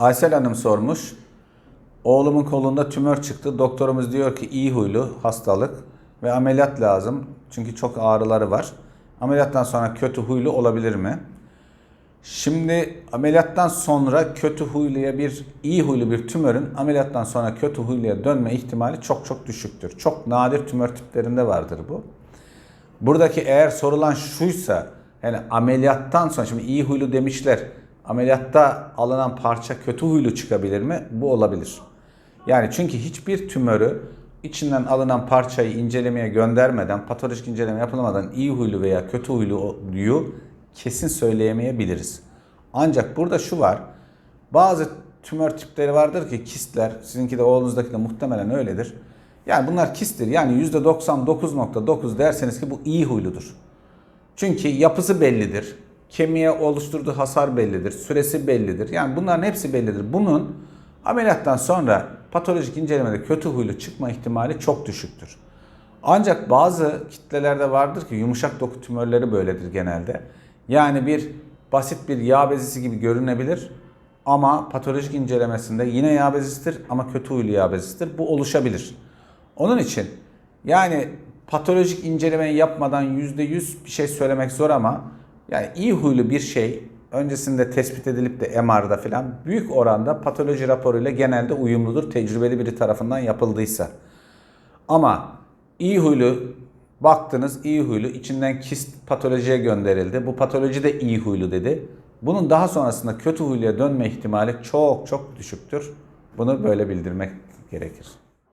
Aysel Hanım sormuş. Oğlumun kolunda tümör çıktı. Doktorumuz diyor ki iyi huylu hastalık ve ameliyat lazım. Çünkü çok ağrıları var. Ameliyattan sonra kötü huylu olabilir mi? Şimdi ameliyattan sonra kötü huyluya bir iyi huylu bir tümörün ameliyattan sonra kötü huyluya dönme ihtimali çok çok düşüktür. Çok nadir tümör tiplerinde vardır bu. Buradaki eğer sorulan şuysa yani ameliyattan sonra şimdi iyi huylu demişler. Ameliyatta alınan parça kötü huylu çıkabilir mi? Bu olabilir. Yani çünkü hiçbir tümörü içinden alınan parçayı incelemeye göndermeden, patolojik inceleme yapılmadan iyi huylu veya kötü huyluyu kesin söyleyemeyebiliriz. Ancak burada şu var. Bazı tümör tipleri vardır ki kistler, sizinki de oğlunuzdaki de muhtemelen öyledir. Yani bunlar kisttir. Yani %99.9 derseniz ki bu iyi huyludur. Çünkü yapısı bellidir. Kemiğe oluşturduğu hasar bellidir. Süresi bellidir. Yani bunların hepsi bellidir. Bunun ameliyattan sonra patolojik incelemede kötü huylu çıkma ihtimali çok düşüktür. Ancak bazı kitlelerde vardır ki yumuşak doku tümörleri böyledir genelde. Yani bir basit bir yağ bezisi gibi görünebilir ama patolojik incelemesinde yine yağ bezisidir ama kötü huylu yağ bezisidir. Bu oluşabilir. Onun için yani patolojik incelemeyi yapmadan %100 bir şey söylemek zor ama yani iyi huylu bir şey öncesinde tespit edilip de MR'da falan büyük oranda patoloji raporuyla genelde uyumludur tecrübeli biri tarafından yapıldıysa. Ama iyi huylu baktınız iyi huylu içinden kist patolojiye gönderildi. Bu patoloji de iyi huylu dedi. Bunun daha sonrasında kötü huyluya dönme ihtimali çok çok düşüktür. Bunu böyle bildirmek gerekir.